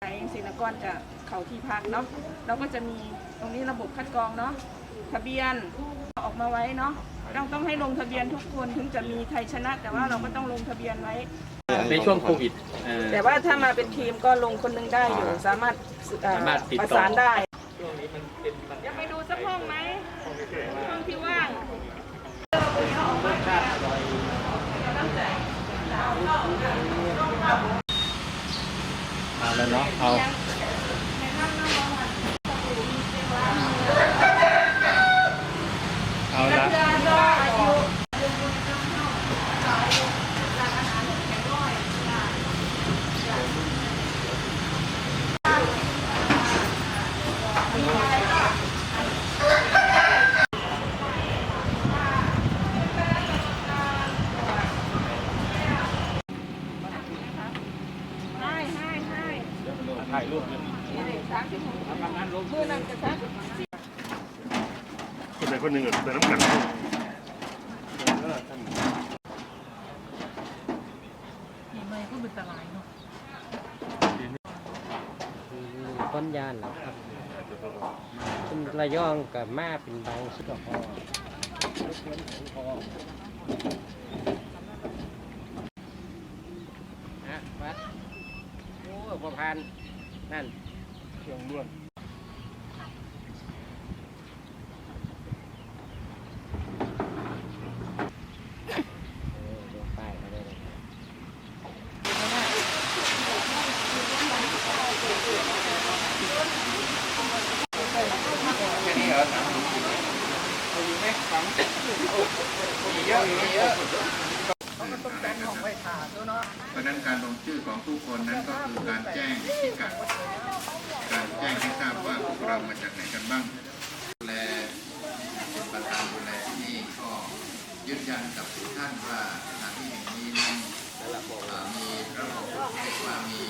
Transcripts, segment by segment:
ไหนศิลปากรจะเข้าที่พักเนาะเราก็จะมีตรงนี้ระบบคัดกรองเนาะทะเบียนออกมาไว้เนาะต้องต้องให้ลงทะเบียนทุกคนถึงจะมีไทยชนะ แต่ว่าเราก็ต้องลงทะเบียนไว้ ในช่วงโควิดเอ่อ แต่ว่าถ้ามาเป็นทีมก็ลงคนหนึงได้อยู่สามารถเอ่อสามารถติดต่อประสานได้ช่วงนี้มันเป็นมันจะไปดูสักห้องไหมห้องที่ว่างเอา แล้วเนาะเอาเอาละ ถ่ายรูปเลยมือนั่นจะซักคนใดคนหนึ่งแต่น้ำกันต้นยานเหรอครับเป็นระยองกับมาเป็นบางสุดพอฮะวัดโอ้พอพันธ์ นั่นเครื่องล้วนเออดูป้าย เขาได้เลยแค่นี้เหรองไหมสามมีเยเยอะเพราะฉะนั้นการลงชื่อของผู้คนนั้นก็คือการแจ้งพิกัด การแจ้งให้ทราบว่าพวกเรามาจากไหนกันบ้างดูแลเป็นประธานดูแลที่นี่ก็ยืนยันกับทุกท่านว่าสถานที่แห่งนี้นั้นมีระบบเรียกว่ามี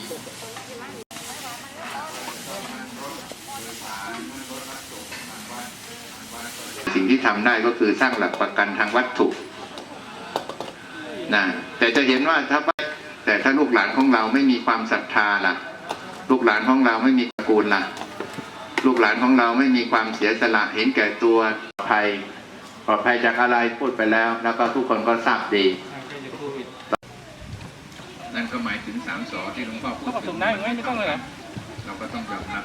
สิ่งที่ทำได้ก็คือสร้างหลักประกันทางวัตถุ นะแต่จะเห็นว่าถ้าแต่ถ้าลูกหลานของเราไม่มีความศรัทธาล่ะ ลูกหลานของเราไม่มีตระกูลล่ะ ลูกหลานของเราไม่มีความเสียสละเห็นแก่ตัวปลอดภัยปลอดภัยจากอะไรพูดไปแล้ว แล้วก็ทุกคนก็ทราบดี นั่นก็หมายถึงสามสอที่หลวงพ่อพูดเขาผสมได้ไหมไม่ต้องเลยเหรอเราก็ต้องยอมรับ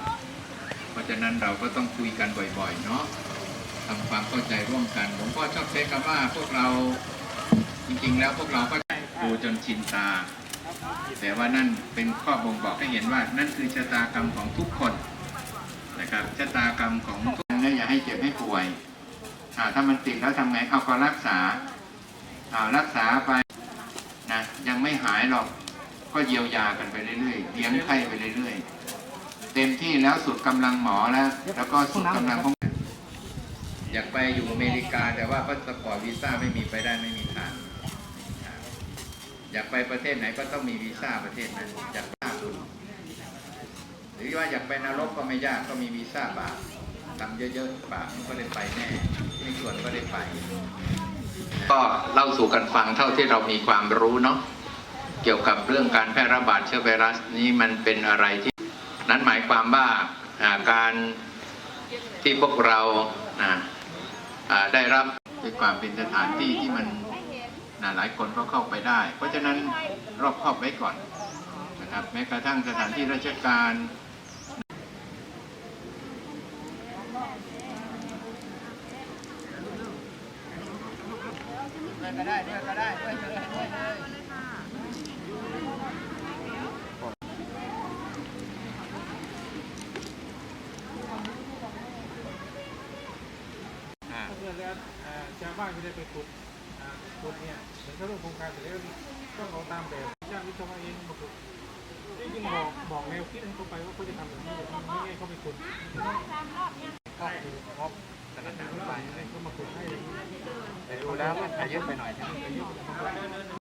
เพราะฉะนั้นเราก็ต้องคุยกันบ่อยๆ เนาะทำความเข้าใจร่วมกันหลวงพ่อชอบใช้คำว่าพวกเราจ ริงๆ แล้วพวกเราก็ดูจนชินตา แต่ว่านั่นเป็นข้อบ่งบอกให้เห็นว่านั่นคือชะตากรรมของทุกคนนะครับชะตากรรมของทุกคนอย่าให้เจ็บให้ป่วยถ้ามันติดแล้วทำไงเอาก็รักษาอ่ารักษาไปนะยังไม่หายหรอกก็เยียวยากันไปเรื่อยๆเลี้ยงไข้ไปเรื่อยๆ เต็มที่แล้วสุดกำลังหมอแล้ว แล้วก็สุดกำลังของอยากไปอยู่อเมริกา แต่ว่าพาสปอร์ตวีซ่าไม่มีไปได้ไม่มีทาง อยากไปประเทศไหนก็ต้องมีวีซ่าประเทศนั้นอยากไปบุญหรือว่าอยากไปนรกก็ไม่ยากก็มีวีซ่าบาปทำเยอะๆบาปมันก็ได้ไปแน่ไม่ส่วนก็ได้ไป ก็เล่าสู่กันฟังเท่าที่เรามีความรู้เนาะเกี่ยวกับเรื่องการแพร่ระบาดเชื้อไวรัสนี้มันเป็นอะไรที่นั้นหมายความว่าการที่พวกเราอ่าอ่าได้รับด้วยความเป็นสถานที่ที่มัน นะหลายคนก็เข้าไปได้ เพราะฉะนั้นรอบครอบไว้ก่อนนะครับแม้กระทั่งสถานที่ราชการเพื่อแล้วอ่าชาวบ้านก็ได้ไปขุด คนเนี่ยเหมือนเขาร่องโครงการเสร็จแล้วต้องเอาตามแบบจ้างวิศวะเองมาขุดที่จริงบอกบอกแนวคิดให้เขาไปว่าเขาจะทำแบบนี้แบบนี้ไม่ให้เขาไปขุดก็คือคร้อมสถานการณ์ไปให้เขามาขุดให้แต่ดูแล้วมันอายุไปหน่อยใช่ไหม